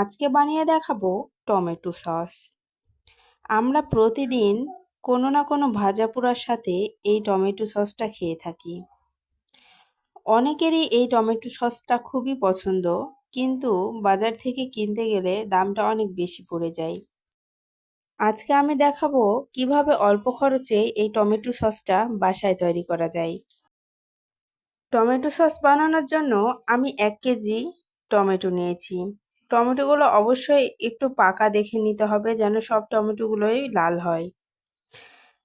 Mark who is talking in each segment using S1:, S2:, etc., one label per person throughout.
S1: আজকে বানিয়ে দেখাবো টমেটো সস। আমরা প্রতিদিন কোনো না কোনো ভাজা পোড়ার সাথে এই টমেটো সসটা খেয়ে থাকি। অনেকেরই এই টমেটো সসটা খুবই পছন্দ, কিন্তু বাজার থেকে কিনতে গেলে দামটা অনেক বেশি পড়ে যায়। আজকে আমি দেখাবো কীভাবে অল্প খরচে এই টমেটো সসটা বাসায় তৈরি করা যায়। টমেটো সস বানানোর জন্য আমি এক কেজি টমেটো নিয়েছি। টমেটোগুলো অবশ্যই একটু পাকা দেখে নিতে হবে যেন সব টমেটোগুলোই লাল হয়।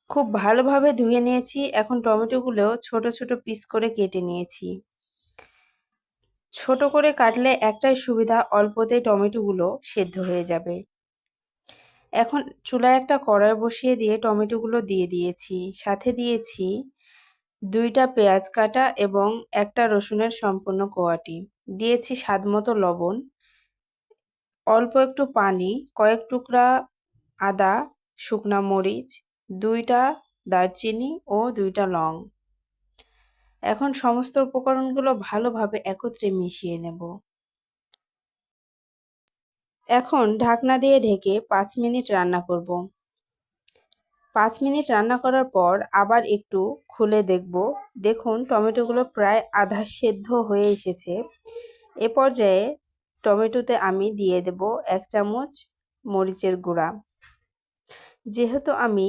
S1: খুব ভালোভাবে ধুয়ে নিয়েছি। এখন টমেটোগুলো ছোট ছোট পিস করে কেটে নিয়েছি। ছোট করে কাটলে একটাই সুবিধা অল্পতে টমেটোগুলো সেদ্ধ হয়ে যাবে। এখন চুলায় একটা কড়াই বসিয়ে দিয়ে টমেটোগুলো দিয়ে দিয়েছি। সাথে দিয়েছি দুইটা পেঁয়াজ কাটা এবং একটা রসুনের সম্পূর্ণ কোয়াটি। দিয়েছি স্বাদ মতো লবণ। অল্প একটু পানি, কয়েক টুকরা আদা, শুকনা মরিচ, দুইটা দারচিনি ও দুইটা লং। এখন সমস্ত উপকরণগুলো ভালোভাবে একত্রে মিশিয়ে নেব। এখন ঢাকনা দিয়ে ঢেকে পাঁচ মিনিট রান্না করব। পাঁচ মিনিট রান্না করার পর আবার একটু খুলে দেখব। দেখুন টমেটোগুলো প্রায় আধা সেদ্ধ হয়ে এসেছে। এ পর্যায়ে টমেটোতে আমি দিয়ে দেব এক চামচ মরিচের গুঁড়া। যেহেতু আমি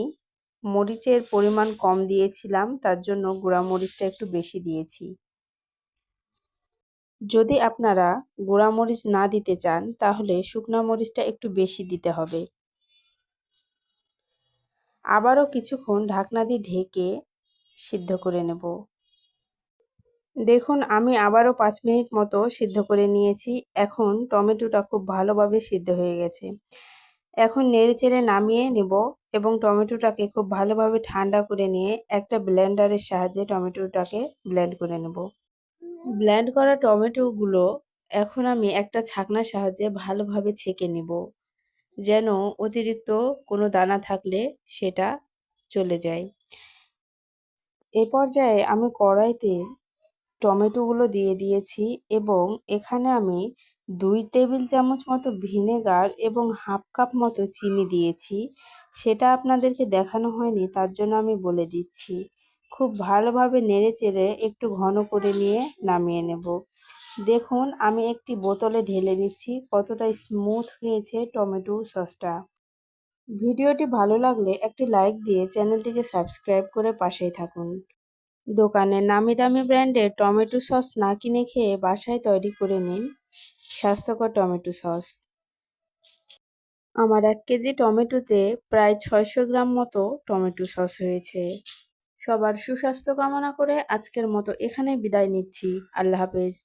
S1: মরিচের পরিমাণ কম দিয়েছিলাম, তার জন্য গুঁড়া মরিচটা একটু বেশি দিয়েছি। যদি আপনারা গুঁড়া মরিচ না দিতে চান, তাহলে শুকনা মরিচটা একটু বেশি দিতে হবে। আবারও কিছুক্ষণ ঢাকনা দিয়ে ঢেকে সিদ্ধ করে নেব। দেখুন, আমি আবারও পাঁচ মিনিট মতো সিদ্ধ করে নিয়েছি। এখন টমেটোটা খুব ভালোভাবে সিদ্ধ হয়ে গেছে। এখন নেড়ে চেড়ে নামিয়ে নেব এবং টমেটোটাকে খুব ভালোভাবে ঠান্ডা করে নিয়ে একটা ব্লেন্ডারের সাহায্যে টমেটোটাকে ব্লেন্ড করে নেব। ব্লেন্ড করা টমেটোগুলো এখন আমি একটা ছাকনার সাহায্যে ভালোভাবে ছেঁকে নেব, যেন অতিরিক্ত কোনো দানা থাকলে সেটা চলে যায়। এ পর্যায়ে আমি কড়াইতে টমেটোগুলো দিয়ে দিয়েছি এবং এখানে আমি দুই টেবিল চামচ মতো ভিনেগার এবং হাফ কাপ মতো চিনি দিয়েছি। সেটা আপনাদেরকে দেখানো হয়নি, তার জন্য আমি বলে দিচ্ছি। খুব ভালোভাবে নেড়ে চেড়ে একটু ঘন করে নিয়ে নামিয়ে নেব। দেখুন, আমি একটি বোতলে ঢেলে নিচ্ছি, কতটা স্মুথ হয়েছে টমেটো সসটা। ভিডিওটি ভালো লাগলে একটি লাইক দিয়ে চ্যানেলটিকে সাবস্ক্রাইব করে পাশেই থাকুন। দোকানে নামি দামি ব্র্যান্ডের টমেটো সস না কিনে খেয়ে বাসায় তৈরি করে নিন স্বাস্থ্যকর টমেটো সস। আমার এক কেজি টমেটোতে প্রায় ছয়শো গ্রাম মতো টমেটো সস হয়েছে। সবার সুস্বাস্থ্য কামনা করে আজকের মতো এখানে বিদায় নিচ্ছি। আল্লাহ হাফেজ।